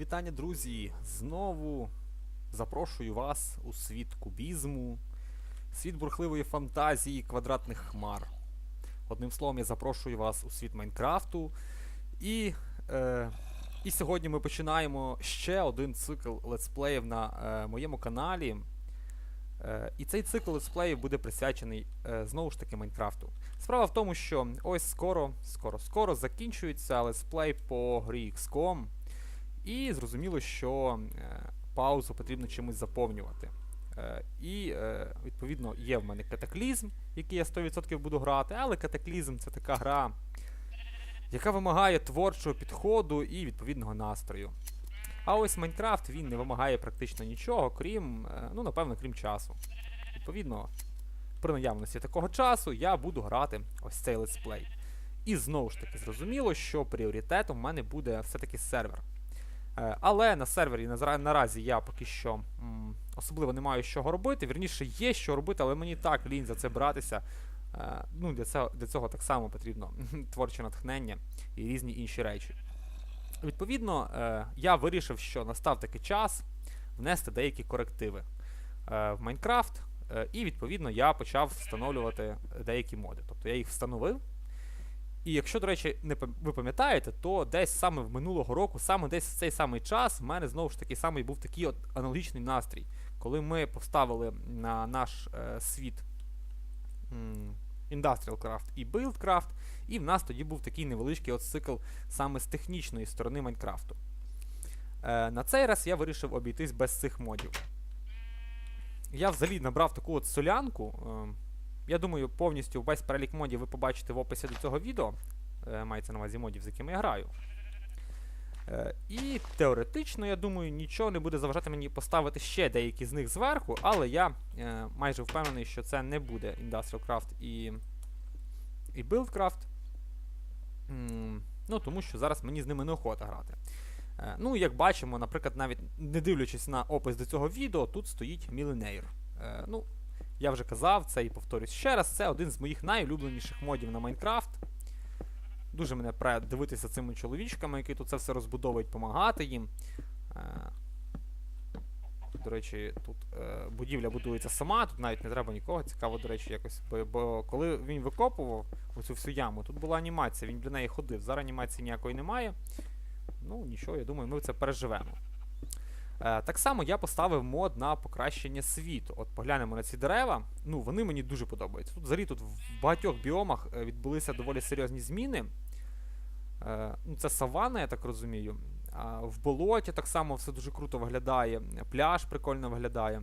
вітання, друзі! Знову запрошую вас у світ кубізму, світ бурхливої фантазії квадратних хмар. Одним словом, я запрошую вас у світ Майнкрафту. І, е, і сьогодні ми починаємо ще один цикл летсплеїв на е, моєму каналі. Е, і цей цикл летсплеїв буде присвячений е, знову ж таки Майнкрафту. Справа в тому, що ось скоро, скоро, скоро закінчується летсплей по грі XCOM. І зрозуміло, що е, паузу потрібно чимось заповнювати. Е, і, е, відповідно, є в мене катаклізм, який я 100% буду грати, але катаклізм це така гра, яка вимагає творчого підходу і відповідного настрою. А ось Майнкрафт він не вимагає практично нічого, крім, ну, напевно, крім часу. Відповідно, при наявності такого часу я буду грати ось цей летсплей. І знову ж таки зрозуміло, що пріоритетом в мене буде все-таки сервер. Е, Але на сервері наразі я поки що особливо не маю що робити. Вірніше, є що робити, але мені так лінь за це братися. Е, Ну, для цього, для цього так само потрібно творче натхнення і різні інші речі. Відповідно, е, я вирішив, що настав такий час внести деякі корективи в Майнкрафт, і відповідно я почав встановлювати деякі моди. Тобто я їх встановив. І якщо, до речі, не ви пам'ятаєте, то десь саме в минулого року, саме десь в цей самий час, в мене знову ж таки самий був такий от аналогічний настрій, коли ми поставили на наш е, світ м, Industrial Craft і Buildcraft, і в нас тоді був такий невеличкий от цикл саме з технічної сторони Майнкрафту. Е, на цей раз я вирішив обійтись без цих модів. Я взагалі набрав таку от солянку. Е, я думаю, повністю весь перелік модів ви побачите в описі до цього відео. Е, мається на увазі модів, з якими я граю. Е, і теоретично, я думаю, нічого не буде заважати мені поставити ще деякі з них зверху, але я е, майже впевнений, що це не буде Industrial Craft і, і Buildcraft. Ну, тому що зараз мені з ними неохота грати. Ну, як бачимо, наприклад, навіть не дивлячись на опис до цього відео, тут стоїть Millionaire. Ну, я вже казав це і повторюсь ще раз. Це один з моїх найулюбленіших модів на Майнкрафт. Дуже мене пре дивитися цими чоловічками, які тут це все розбудовують, допомагати їм. Е, До речі, тут е, будівля будується сама, тут навіть не треба нікого. Цікаво, до речі, якось. Бо, коли він викопував оцю всю яму, тут була анімація, він для неї ходив. Зараз анімації ніякої немає. Ну, нічого, я думаю, ми це переживемо. Е, так само я поставив мод на покращення світу. От поглянемо на ці дерева. Ну, вони мені дуже подобаються. Тут взагалі тут в багатьох біомах е, відбулися доволі серйозні зміни. Е, ну, це саванна, я так розумію. В болоті так само все дуже круто виглядає. Пляж прикольно виглядає.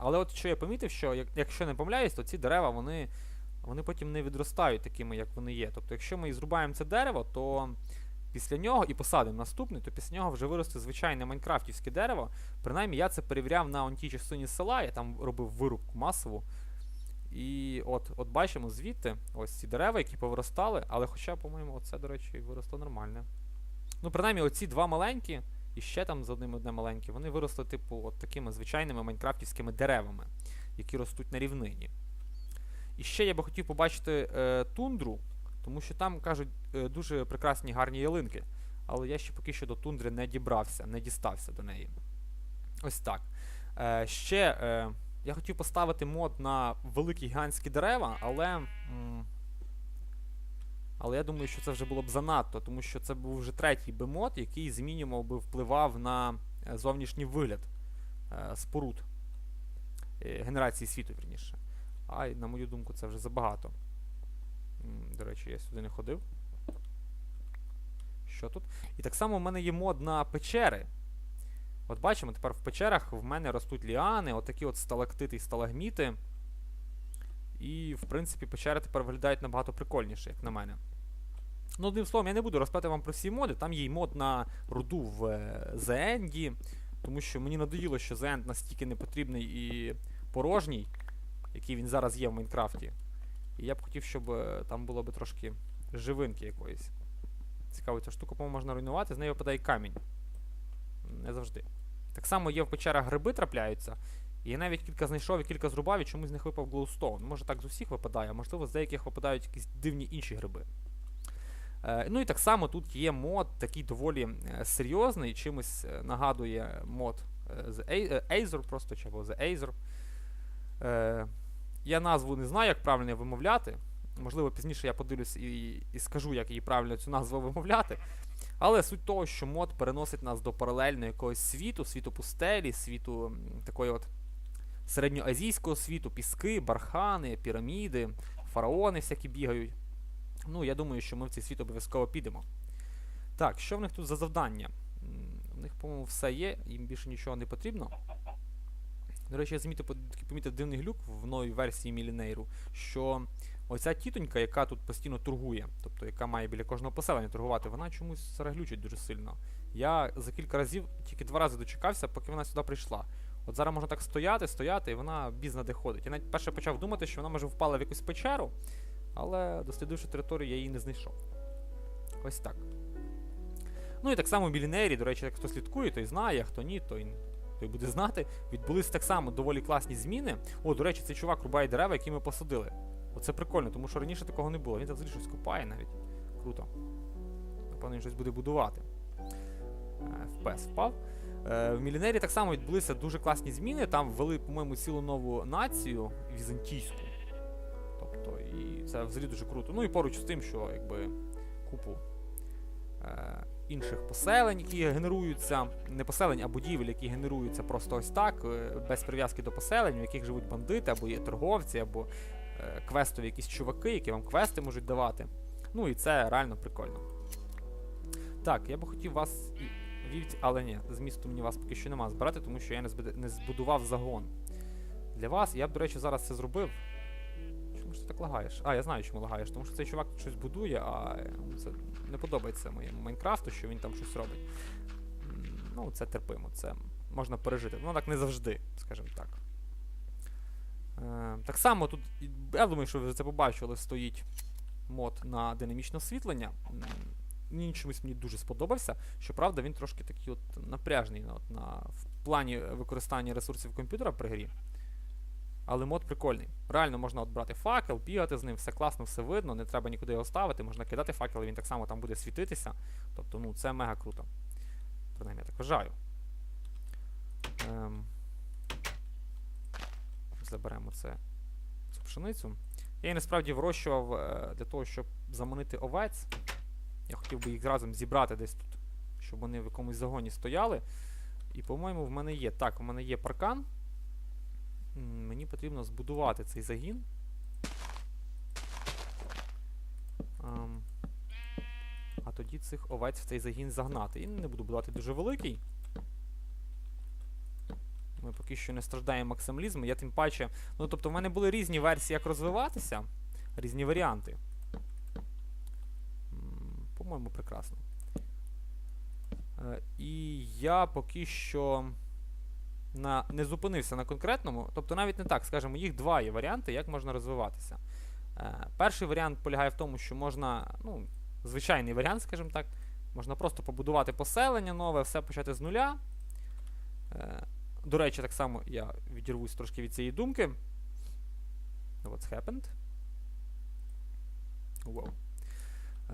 Але от що я помітив, що якщо не помиляюсь, то ці дерева вони, вони потім не відростають такими, як вони є. Тобто, якщо ми зрубаємо це дерево, то після нього і посадимо наступний, то після нього вже виросте звичайне майнкрафтівське дерево. Принаймні я це перевіряв на тій частині села, я там робив вирубку масову. І от, от бачимо звідти ось ці дерева, які повиростали, але хоча, по-моєму, оце, до речі, виросло нормально. Ну, принаймні, оці два маленькі, і ще там з одним одне маленьке, вони виросли, типу, от такими звичайними майнкрафтівськими деревами, які ростуть на рівнині. І ще я би хотів побачити е, тундру, тому що там, кажуть, е, дуже прекрасні гарні ялинки. Але я ще поки що до тундри не дібрався, не дістався до неї. Ось так. Е, ще е, я хотів поставити мод на великі гігантські дерева, але. але я думаю, що це вже було б занадто, тому що це був вже третій би мод, який змінював би впливав на е, зовнішній вигляд е, споруд е, генерації світу, вірніше. А на мою думку, це вже забагато. До речі, я сюди не ходив. Що тут? І так само в мене є мод на печери. От бачимо, тепер в печерах в мене ростуть ліани, отакі от сталактити і сталагміти. І, в принципі, печери тепер виглядають набагато прикольніше, як на мене. Ну, одним словом, я не буду розповідати вам про всі моди. Там є й мод на руду в е, End, тому що мені надоїло, що End настільки непотрібний і порожній, який він зараз є в Майнкрафті. І я б хотів, щоб е, там було б трошки живинки якоїсь. Цікаво, ця штука, по-моєму, можна руйнувати, з неї випадає камінь. Не завжди. Так само є в печерах гриби трапляються. І я навіть кілька знайшов і кілька зрубав, і чомусь з них випав глоустоун. Може так з усіх випадає, а можливо з деяких випадають якісь дивні інші гриби. Е, ну і так само тут є мод такий доволі е, серйозний, чимось нагадує мод е, Azer просто, чи або The Azer. Я назву не знаю, як правильно вимовляти. Можливо, пізніше я подивлюсь і, і скажу, як її правильно цю назву вимовляти. Але суть того, що мод переносить нас до паралельного якогось світу, світу пустелі, світу такої от середньоазійського світу, піски, бархани, піраміди, фараони всякі бігають. Ну, я думаю, що ми в цей світ обов'язково підемо. Так, що в них тут за завдання? В них, по-моєму, все є, їм більше нічого не потрібно. До речі, я замітив, помітив дивний глюк в новій версії Мілінейру, що оця тітонька, яка тут постійно торгує, тобто яка має біля кожного поселення торгувати, вона чомусь зараглючить дуже сильно. Я за кілька разів, тільки два рази дочекався, поки вона сюди прийшла. От зараз можна так стояти, стояти, і вона бізна де ходить. Я навіть перше почав думати, що вона може впала в якусь печеру, але дослідивши територію, я її не знайшов. Ось так. Ну і так само в Мілінері, до речі, як хто слідкує, той знає, а хто ні, той, той буде знати. Відбулись так само доволі класні зміни. О, до речі, цей чувак рубає дерева, які ми посадили. Оце прикольно, тому що раніше такого не було. Він взагалі щось копає навіть. Круто. Напевно, він щось буде будувати. Е, FPS впав. Е, В Мілінері так само відбулися дуже класні зміни. Там ввели, по-моєму, цілу нову націю візантійську. Тобто, і це взагалі дуже круто. Ну і поруч з тим, що якби купу е, інших поселень, які генеруються, не поселень, а будівель, які генеруються просто ось так, е, без прив'язки до поселень, в яких живуть бандити, або є торговці, або е, квестові якісь чуваки, які вам квести можуть давати. Ну і це реально прикольно. Так, я би хотів вас вівці, але ні, з місту мені вас поки що нема збирати, тому що я не збудував загон. Для вас, я б, до речі, зараз це зробив. Чому ж ти так лагаєш? А, я знаю, чому лагаєш, тому що цей чувак щось будує, а е, це не подобається моєму Майнкрафту, що він там щось робить. Ну, це терпимо, це можна пережити. Ну так не завжди, скажімо так. Е, так само тут, я думаю, що ви це побачили, стоїть мод на динамічне освітлення. Він чомусь мені дуже сподобався. Щоправда, він трошки такий от напряжний от, на, в плані використання ресурсів комп'ютера при грі. Але мод прикольний. Реально можна от брати факел, бігати з ним, все класно, все видно, не треба нікуди його ставити, можна кидати факел, і він так само там буде світитися. Тобто, ну, це мега круто. Принаймні, я так вважаю. Ем, заберемо це, цю пшеницю. Я її насправді вирощував е, для того, щоб заманити овець. Я хотів би їх разом зібрати десь тут, щоб вони в якомусь загоні стояли. І, по-моєму, в мене є. Так, у мене є паркан. Мені потрібно збудувати цей загін. Ам, а тоді цих овець в цей загін загнати. І не буду будувати дуже великий. Ми поки що не страждаємо максималізму. Я тим паче. Ну, тобто, в мене були різні версії, як розвиватися, різні варіанти. По-моєму, прекрасно. Е, І я поки що на, не зупинився на конкретному. Тобто навіть не так, скажімо, їх два є варіанти, як можна розвиватися. Е, перший варіант полягає в тому, що можна, ну, звичайний варіант, скажімо так, можна просто побудувати поселення нове, все почати з нуля. Е, до речі, так само я відірвусь трошки від цієї думки. What's happened? Wow.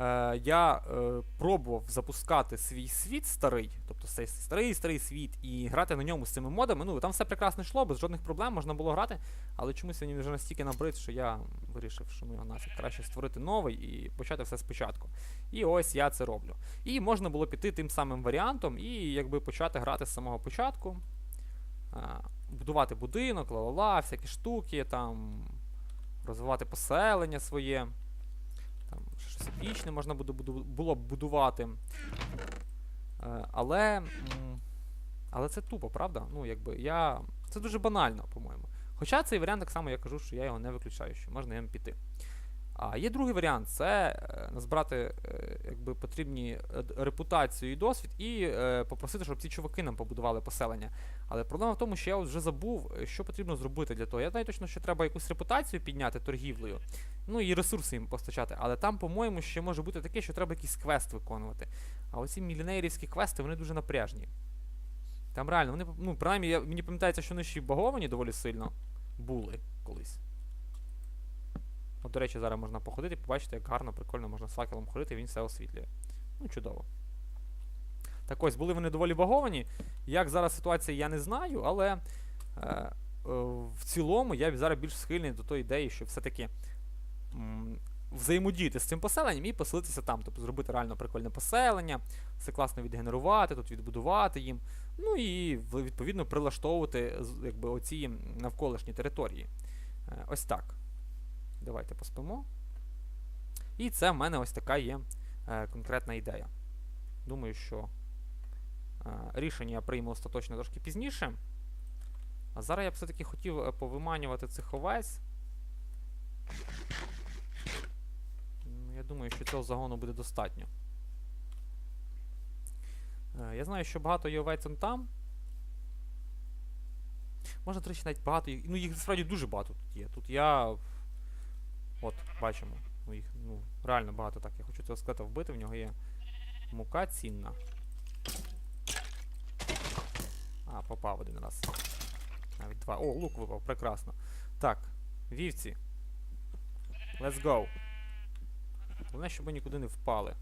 Е, я е, пробував запускати свій світ старий, тобто старий старий світ, і грати на ньому з цими модами. Ну, там все прекрасно йшло, без жодних проблем можна було грати, але чомусь він вже настільки набрид, що я вирішив, що ну його нафіг краще створити новий і почати все спочатку. І ось я це роблю. І можна було піти тим самим варіантом і якби почати грати з самого початку, е, будувати будинок, ла-ла-ла, всякі штуки, там, розвивати поселення своє. Там щось епічне можна було б будувати. Е, але. Але це тупо, правда? Ну, якби я. Це дуже банально, по-моєму. Хоча цей варіант так само я кажу, що я його не виключаю, що можна їм піти. А є другий варіант це е, назбирати е, якби, потрібні е, репутацію і досвід, і попросити, щоб ці чуваки нам побудували поселення. Але проблема в тому, що я вже забув, що потрібно зробити для того. Я знаю точно, що треба якусь репутацію підняти торгівлею, ну і ресурси їм постачати. Але там, по-моєму, ще може бути таке, що треба якийсь квест виконувати. А оці мілінейрівські квести, вони дуже напряжні. Там реально, вони, ну, принаймні, я, мені пам'ятається, що вони ще й баговані доволі сильно були колись. От, до речі, зараз можна походити, побачити, як гарно, прикольно можна з факелом ходити, він все освітлює. Ну, чудово. Так ось, були вони доволі баговані. Як зараз ситуація, я не знаю, але е, е, в цілому я зараз більш схильний до тої ідеї, що все-таки взаємодіяти з цим поселенням і поселитися там. Тобто зробити реально прикольне поселення, все класно відгенерувати, тут відбудувати їм. Ну і відповідно прилаштовувати якби, оці навколишні території. Е, ось так. Давайте поспимо. І це в мене ось така є е, конкретна ідея. Думаю, що е, рішення я прийму остаточно трошки пізніше. А зараз я б все-таки хотів е, повиманювати цих овець. М, Я думаю, що цього загону буде достатньо. Е, Я знаю, що багато є овець он там. Можна, до речі, навіть багато. Ну, їх насправді дуже багато тут є. Тут я. От, бачимо. Ну, їх ну, реально багато так. Я хочу цього скелета вбити, в нього є мука цінна. А, попав один раз. Навіть два. О, лук випав, прекрасно. Так, вівці. Let's go. Головне, щоб ми нікуди не впали.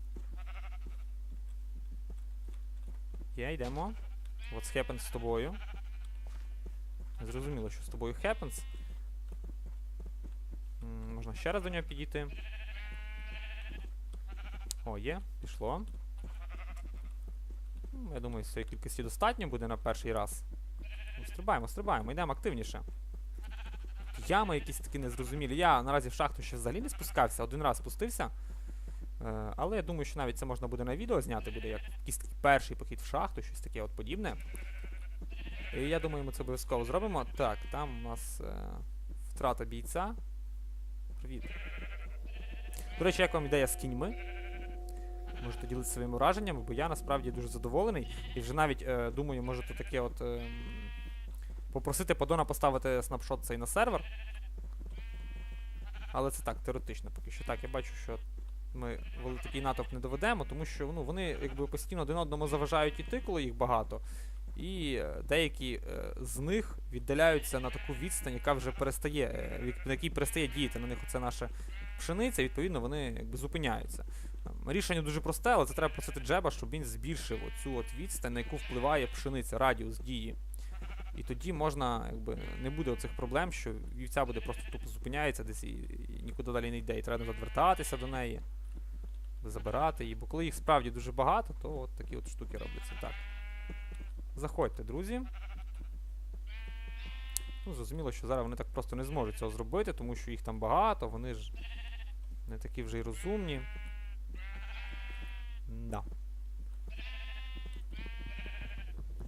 Є, йдемо. What's happens з тобою? Зрозуміло, що з тобою happens. Можна ще раз до нього підійти. О, є, пішло. Я думаю, цієї кількості достатньо буде на перший раз. Ну, Стрибаємо, стрибаємо, йдемо активніше. Ями якісь такі незрозумілі. Я наразі в шахту ще взагалі не спускався, один раз спустився. Е, але я думаю, що навіть це можна буде на відео зняти, буде як якийсь такий перший похід в шахту, щось таке от подібне. І я думаю, ми це обов'язково зробимо. Так, там у нас е, втрата бійця. Привіт. До речі, як вам ідея з кіньми? Можете ділитися своїми враженнями, бо я насправді дуже задоволений. І вже навіть е, думаю, можете таке от. ем, попросити Падона поставити снапшот цей на сервер. Але це так, теоретично поки що. Так, я бачу, що ми вели- такий натовп не доведемо, тому що ну, вони якби постійно один одному заважають іти, коли їх багато. І е, деякі е, з них віддаляються на таку відстань, яка вже перестає, е, на якій перестає діяти на них оце наша пшениця, і відповідно вони якби зупиняються. Ем, Рішення дуже просте, але це треба просити Джеба, щоб він збільшив оцю от відстань, на яку впливає пшениця, радіус дії. І тоді можна, якби, не буде оцих проблем, що вівця буде просто тупо зупиняється десь і, і нікуди далі не йде. І треба назад вертатися до неї, забирати її. Бо коли їх справді дуже багато, то от такі от штуки робляться. Так. Заходьте, друзі. Ну, зрозуміло, що зараз вони так просто не зможуть цього зробити, тому що їх там багато, вони ж не такі вже й розумні. Да.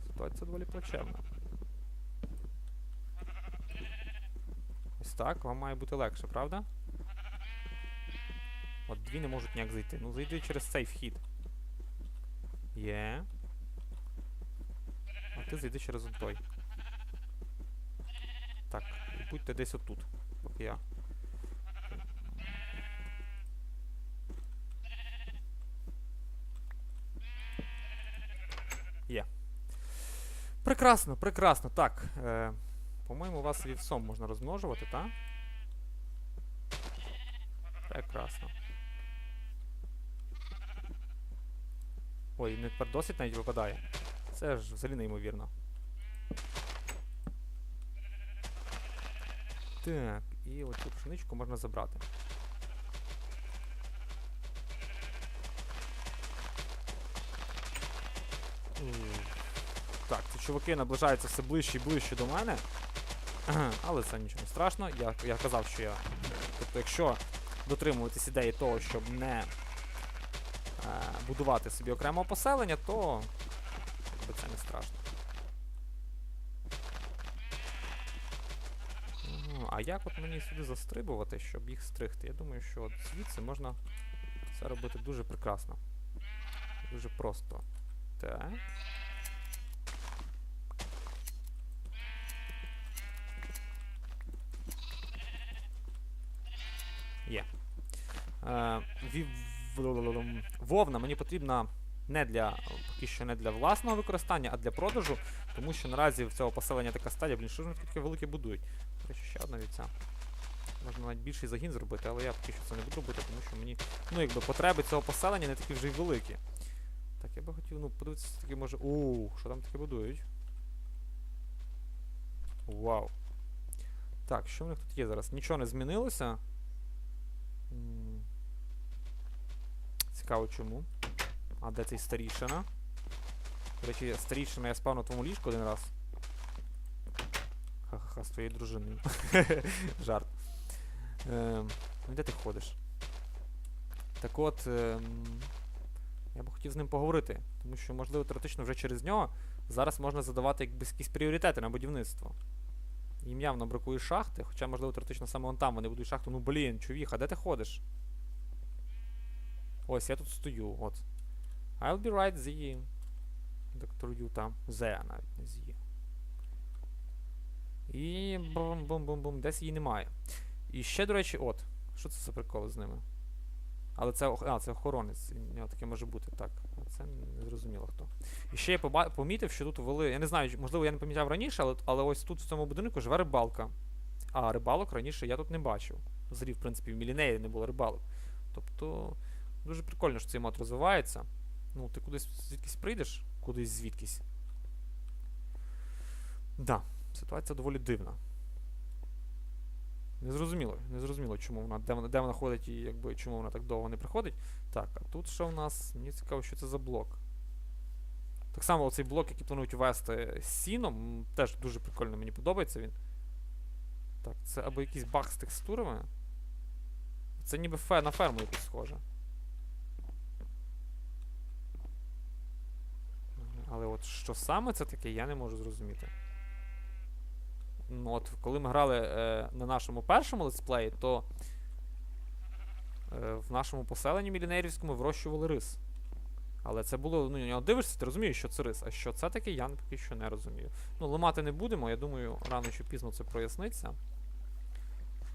Ситуація доволі плачевна. Ось так, вам має бути легше, правда? От дві не можуть ніяк зайти. Ну зайди через цей вхід. Є. А ти зайди через он той. Так, будьте десь отут. Поки я. Є. Прекрасно, прекрасно. Так. Е, по-моєму, вас вівсом можна розмножувати, так? Прекрасно. Ой, не тепер досить навіть випадає. Це ж взагалі неймовірно. Так, і оцю пшеничку можна забрати. Так, ці чуваки наближаються все ближче і ближче до мене. Але це нічого не страшно. Я, я казав, що я. Тобто, якщо дотримуватись ідеї того, щоб не е, будувати собі окремо поселення, то якби це не страшно. Ну, а як от мені сюди застрибувати, щоб їх стригти? Я думаю, що от звідси можна це робити дуже прекрасно. Дуже просто. Так. Є. Е, Вовна мені потрібна не для поки що не для власного використання, а для продажу, тому що наразі в цього поселення така стадія, блін, що ж вони таке велике будують. Речі, ще одна вівця. Можна навіть більший загін зробити, але я поки що це не буду робити, тому що мені, ну якби потреби цього поселення не такі вже й великі. Так, я би хотів, ну, подивитися таки може. Ууу, що там таке будують? Вау. Так, що в них тут є зараз? Нічого не змінилося. Цікаво чому. А де цей старішина? До речі, старішина я спав на твоєму ліжку один раз. Ха-ха-ха, з твоєю дружиною. Жарт. Ем, ну де ти ходиш? Так от. Ем, я би хотів з ним поговорити, тому що, можливо, теоретично вже через нього зараз можна задавати якісь пріоритети на будівництво. Їм явно бракує шахти, хоча, можливо, теоретично саме вон там вони будують шахту. Ну блін, чувіха, де ти ходиш? Ось, я тут стою, от. I'll be right the Доктор Юта. The навіть не the. І бум-бум-бум-бум. Десь її немає. І ще, до речі, от. Що це за приколи з ними? Але це, а, це охоронець. У нього таке може бути, так. Це не зрозуміло хто. І ще я помітив, що тут вели. Я не знаю, можливо, я не помітив раніше, але, але ось тут в цьому будинку живе рибалка. А рибалок раніше я тут не бачив. Взагалі, в принципі, в Мілінеї не було рибалок. Тобто, дуже прикольно, що цей мод розвивається. Ну, ти кудись звідкись прийдеш, кудись звідкись. Да, ситуація доволі дивна. Незрозуміло, незрозуміло, чому вона, де вона, де вона ходить і якби, чому вона так довго не приходить. Так, а тут що в нас? Мені цікаво, що це за блок. Так само оцей блок, який планують ввести з сіном, теж дуже прикольно, мені подобається він. Так, це або якийсь баг з текстурами. Це ніби фе, на ферму якусь схоже. Але от що саме це таке, я не можу зрозуміти. Ну от, коли ми грали е, на нашому першому летсплеї, то е, в нашому поселенні мілінерівському вирощували рис. Але це було, ну, нього дивишся, ти розумієш, що це рис. А що це таке, я поки що не розумію. Ну, ламати не будемо, я думаю, рано чи пізно це проясниться.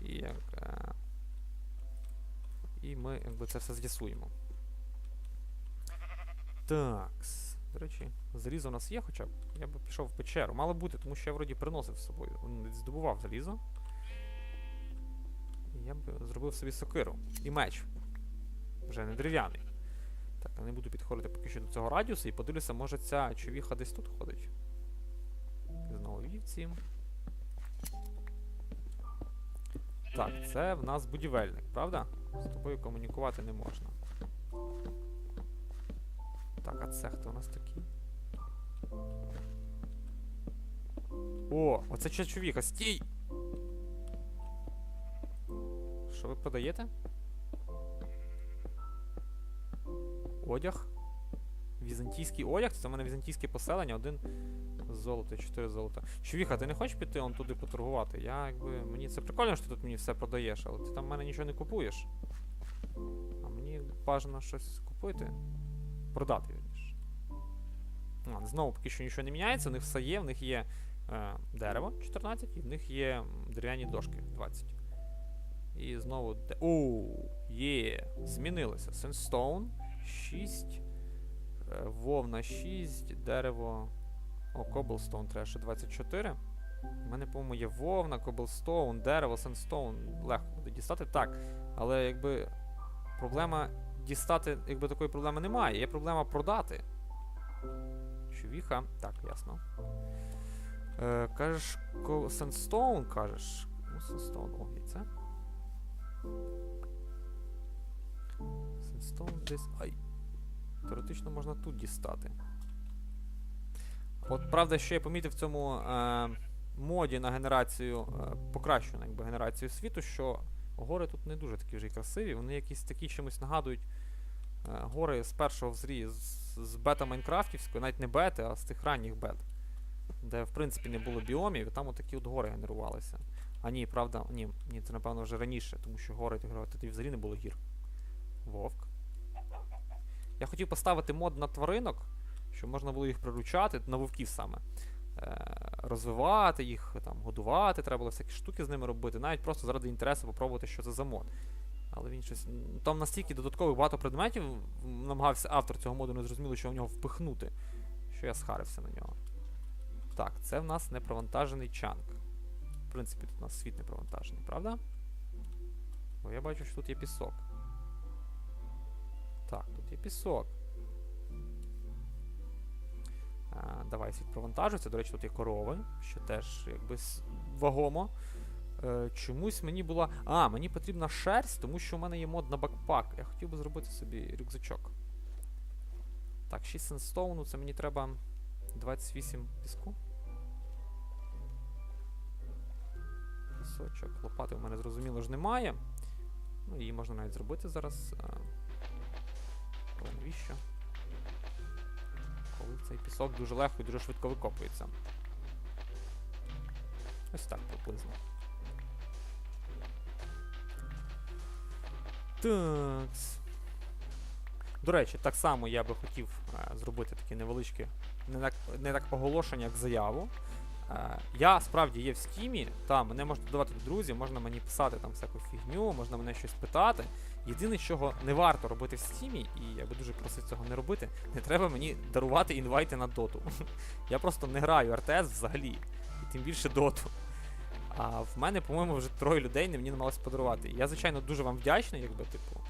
І як. Е, і ми якби це все з'ясуємо. Так. До речі, залізо у нас є хоча б. Я б пішов в печеру. Мало бути, тому що я вроді приносив з собою. Здобував залізо. Я б зробив собі сокиру. І меч. Вже не дерев'яний. Так, я не буду підходити поки що до цього радіусу і подивлюся, може ця човіха десь тут ходить. Знову вівці. Так, це в нас будівельник, правда? З тобою комунікувати не можна. Так, а це хто у нас такий? О, оце ще човіха, стій! Що ви подаєте? Одяг. Візантійський одяг, це в мене візантійське поселення, один золото, чотири золота. Човіха, ти не хочеш піти он туди поторгувати? Я якби. Мені це прикольно, що ти тут мені все продаєш, але ти там в мене нічого не купуєш. А мені бажано щось купити. Продати, вірніше. Знову поки що нічого не міняється, у них все є, в них є е, дерево 14, і в них є дерев'яні дошки 20. І знову. де- Оу, є, змінилося. Sandstone 6. е, Вовна 6, дерево. О, Cobblestone треба ще 24. У мене, по-моєму, є вовна, Cobblestone, дерево, Sandstone. Легко буде дістати. Так. Але якби проблема дістати, якби такої проблеми немає. Є проблема продати. Човіха. Так, ясно. Е, кажеш, Sandstone, кажеш. Ну, Sandstone, о, є це. Sandstone десь. Ай. Теоретично можна тут дістати. От правда, що я помітив в цьому е, моді на генерацію, е, покращену якби, генерацію світу, що гори тут не дуже такі вже й красиві, вони якісь такі чимось нагадують е, гори з першого взрі, з, з бета Майнкрафтівської, навіть не бети, а з тих ранніх бет, де в принципі не було біомів, і там отакі от гори генерувалися. А ні, правда, ні, ні, це напевно вже раніше, тому що гори тоді взагалі не було гір. Вовк. Я хотів поставити мод на тваринок, щоб можна було їх приручати, на вовків саме. Е, розвивати їх, там, годувати, треба було всякі штуки з ними робити, навіть просто заради інтересу попробувати, що це за мод. Але він щось. Там настільки додаткових багато предметів намагався автор цього моду не зрозуміло, що в нього впихнути, що я схарився на нього. Так, це в нас непровантажений чанк. В принципі, тут у нас світ непровантажений, правда? Бо я бачу, що тут є пісок. Так, тут є пісок. Давай світ провантажується. До речі, тут є корови, що теж якби вагомо. Е, чомусь мені була. А, мені потрібна шерсть, тому що в мене є мод на бакпак. Я хотів би зробити собі рюкзачок. Так, 6 сенстоуну, це мені треба 28 піску. Пісочок, лопати в мене зрозуміло ж немає. Ну, її можна навіть зробити зараз. Але навіщо? Цей пісок дуже легко і дуже швидко викопується. Ось так приблизно. Такс. До речі, так само я би хотів е, зробити таке невеличке, не так, не так оголошення, як заяву. Е, я справді є в стімі, там мене можна додавати до друзів, можна мені писати там всяку фігню, можна мене щось питати. Єдине, чого не варто робити в стімі, і я би дуже просив цього не робити, не треба мені дарувати інвайти на доту. я просто не граю РТС взагалі, і тим більше доту. А в мене, по-моєму, вже троє людей не мені намагалось подарувати. Я, звичайно, дуже вам вдячний, якби, типу.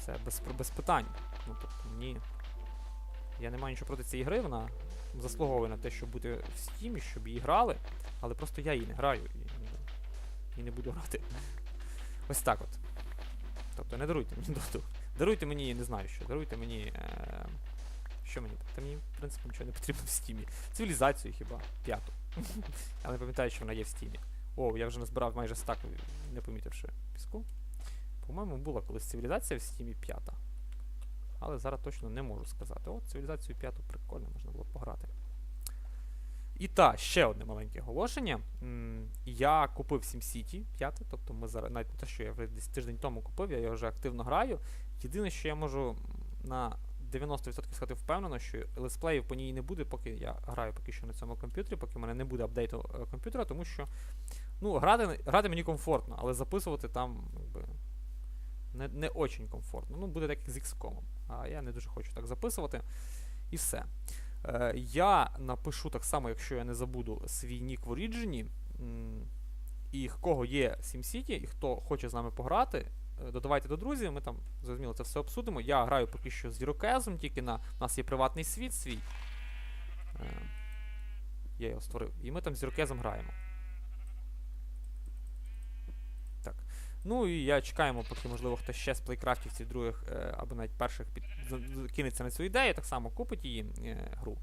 Це без, без питань. Ну, тобто, мені. Я не маю нічого проти цієї гри, вона заслуговує на те, щоб бути в стімі, щоб її грали, але просто я її не граю і, і не буду грати. Ось так от. Тобто не даруйте мені доту. Даруйте мені, не знаю що, даруйте мені. Е, що мені? Та мені, в принципі, нічого не потрібно в стімі. Цивілізацію хіба, п'яту. Я не пам'ятаю, що вона є в стімі. О, я вже назбирав майже стак, не помітивши піску. По-моєму, була колись цивілізація в стімі п'ята. Але зараз точно не можу сказати. От, цивілізацію п'яту прикольно, можна було пограти. І та, ще одне маленьке оголошення. Я купив SimCity 5, тобто ми зараз, навіть те, що я десь тиждень тому купив, я його вже активно граю. Єдине, що я можу на 90% сказати впевнено, що летсплеїв по ній не буде, поки я граю поки що на цьому комп'ютері, поки в мене не буде апдейту е, комп'ютера, тому що ну, грати, грати мені комфортно, але записувати там якби, не, не очень комфортно. Ну, буде так як з XCOM. А я не дуже хочу так записувати. І все. Е, я напишу так само, якщо я не забуду, свій нік в Origin. І кого є SimCity, і хто хоче з нами пограти, е, додавайте до друзів, ми там зрозуміло це все обсудимо. Я граю поки що з Ірокезом, тільки на. У нас є приватний світ свій. Е, Я його створив. І ми там з Ірокезом граємо. Ну і я чекаємо, поки, можливо, хтось ще з плейкрафтівців других е, або навіть перших під, кинеться на цю ідею, так само купить її е, гру.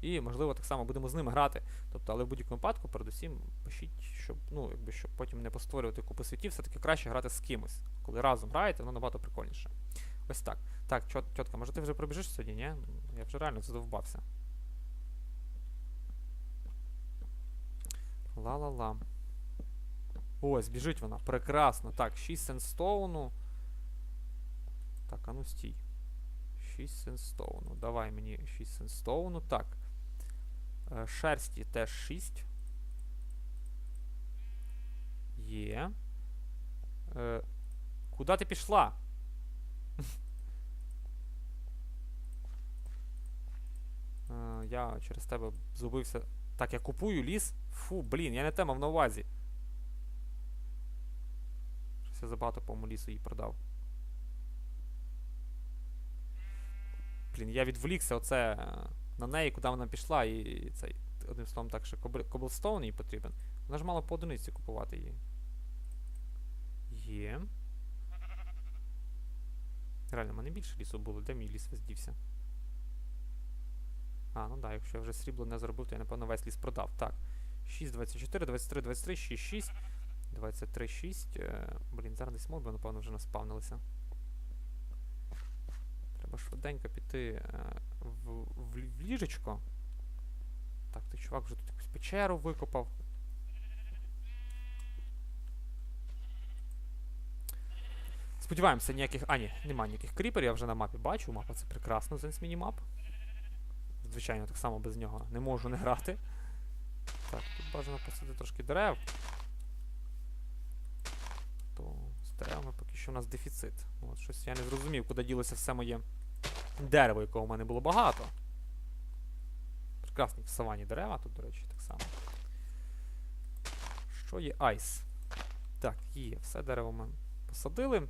І, можливо, так само будемо з ними грати. Тобто, але в будь-якому випадку, передусім, пишіть, щоб, ну, якби, щоб потім не постворювати купу світів, все-таки краще грати з кимось. Коли разом граєте, воно набагато прикольніше. Ось так. Так, тьотка, може ти вже пробіжиш сьогодні, ні? Я вже реально задовбався. Ла-ла-ла. Ось, біжить вона. Прекрасно. Так, 6 сенстоуну. Так, а ну стій. 6 сенстоуну. Давай мені 6 сенстоуну. Так. Е, Шерсті теж 6. Є. Е, Куди ти пішла? Е, Я через тебе зубився. Так, я купую ліс. Фу, блін, я не те мав на увазі. Я забагато, по-моєму, лісу їй продав. Блін, я відволікся оце е, на неї, куди вона пішла, і, цей. Одним словом, так, що коблстоун їй потрібен. Вона ж мала по одиниці купувати її. Є. Реально, в мене більше лісу було. Де мій ліс весь? А, ну так, якщо я вже срібло не зробив, то я, напевно, весь ліс продав. Так. 6, 24, 23, 23, 6, 6. 23, 6. Е, блін, зараз десь моби, напевно, вже наспавнилися. Треба швиденько піти е, в, в, в ліжечко. Так, той чувак вже тут якусь печеру викопав. Сподіваємося, ніяких. А, ні, немає ніяких кріперів, я вже на мапі бачу. Мапа це прекрасно, Зенс мінімап. Звичайно, так само без нього не можу не грати. Так, тут бажано посадити трошки дерев. То з деревами що у нас дефіцит. От, щось я не зрозумів, куди ділося все моє дерево, якого в мене було багато. Прекрасні в савані дерева тут, до речі, так само. Що є айс? Так, є, все дерево ми посадили.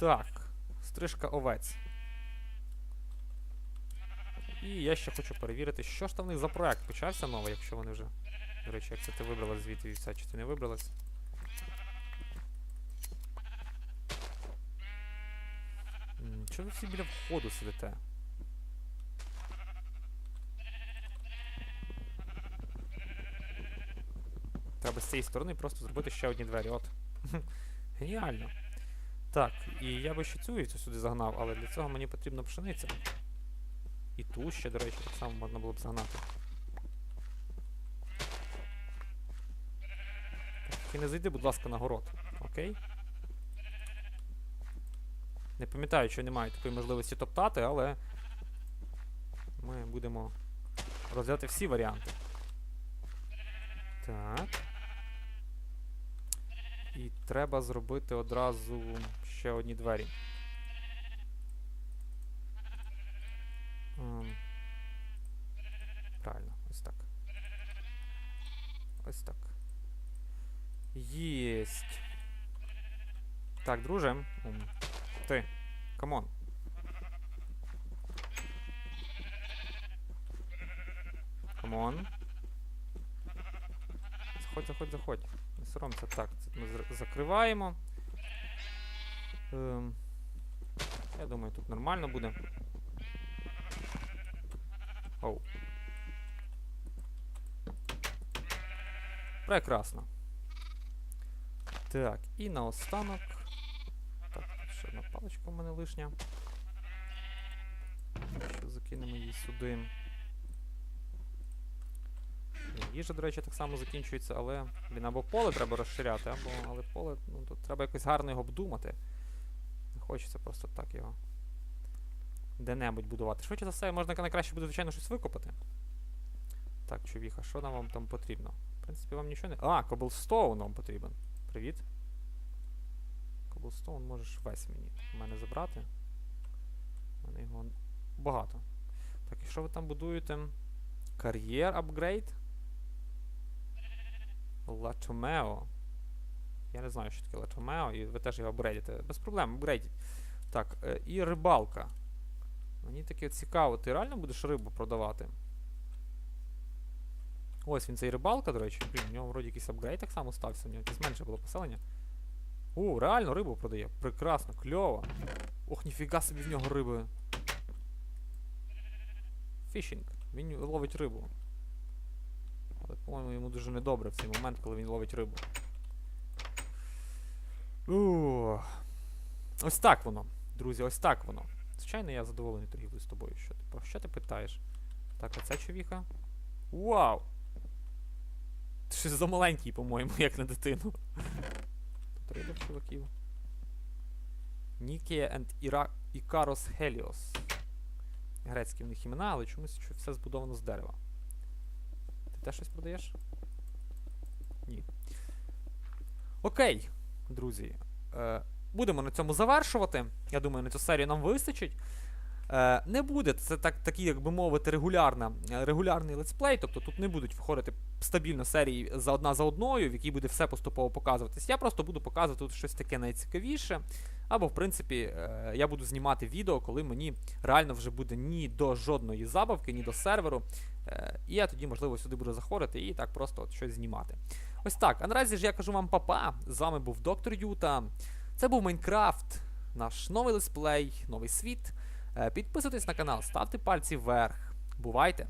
Так, стрижка овець. І я ще хочу перевірити, що ж там в них за проект почався новий, якщо вони вже. До речі, як це ти вибрала звідти чи ти не вибралась? Чого ви всі біля входу сидите? Треба з цієї сторони просто зробити ще одні двері. От. Геніально. Так, і я би ще цю вівцю сюди загнав, але для цього мені потрібна пшениця. І ту ще, до речі, так само можна було б загнати. Так, Тільки не зайди, будь ласка, на город. Окей? Не пам'ятаю, що немає такої можливості топтати, але ми будемо розглядати всі варіанти. Так. І треба зробити одразу ще одні двері. Ем, Правильно, ось так. Ось так. Єсть. Так, друже. Ти. Камон. Камон. Заходь, заходь, заходь. Не соромся. Так, це ми закриваємо. Ем, я думаю, тут нормально буде. Оу. Прекрасно. Так, і наостанок. Ще одна паличка в мене лишня. Ще закинемо її сюди. Їжа, до речі, так само закінчується, але. Блін, або поле треба розширяти, або. Але поле, ну тут треба якось гарно його обдумати. Не хочеться просто так його. Де-небудь будувати. Швидше за все, можна найкраще буде, звичайно, щось викопати. Так, чувіха, що нам вам там потрібно? В принципі, вам нічого не. А, коблстоун вам потрібен. Привіт. Коблстоун можеш весь мені в мене забрати. У мене його багато. Так, і що ви там будуєте? Кар'єр апгрейд? Лачомео. Я не знаю, що таке Лачомео, і ви теж його апгрейдите. Без проблем, апгрейдіть. Так, е, і рибалка. Мені таке цікаво, ти реально будеш рибу продавати? Ось він цей рибалка, до речі. Блін, у нього вроді якийсь апгрейд так само стався, у нього якесь менше було поселення. О, реально рибу продає. Прекрасно, кльово. Ох, ніфіга собі в нього риби. Фішінг. Він ловить рибу. Але, по-моєму, йому дуже недобре в цей момент, коли він ловить рибу. Ух. Ось так воно, друзі, ось так воно. Звичайно, я задоволений торгівлею з тобою. Що ти, про що ти питаєш? Так, а це човіха? Вау! Ти щось замаленький, по-моєму, як на дитину. Рибок чуваків. Нікія and. Ікарос Хеліос. Грецькі в них імена, але чомусь що все збудовано з дерева. Ти теж щось продаєш? Ні. Окей, друзі. Е, будемо на цьому завершувати. Я думаю, на цю серію нам вистачить. Е, не буде це так, такий, як би мовити, регулярна, е, регулярний летсплей, тобто тут не будуть виходити стабільно серії за одна за одною, в якій буде все поступово показуватись. Я просто буду показувати тут щось таке найцікавіше. Або, в принципі, е, я буду знімати відео, коли мені реально вже буде ні до жодної забавки, ні до серверу. І я тоді, можливо, сюди буду заходити і так просто от щось знімати. Ось так. А наразі ж я кажу вам папа. З вами був доктор Юта. Це був Майнкрафт, наш новий летсплей, новий світ. Е, підписуйтесь на канал, ставте пальці вверх. Бувайте!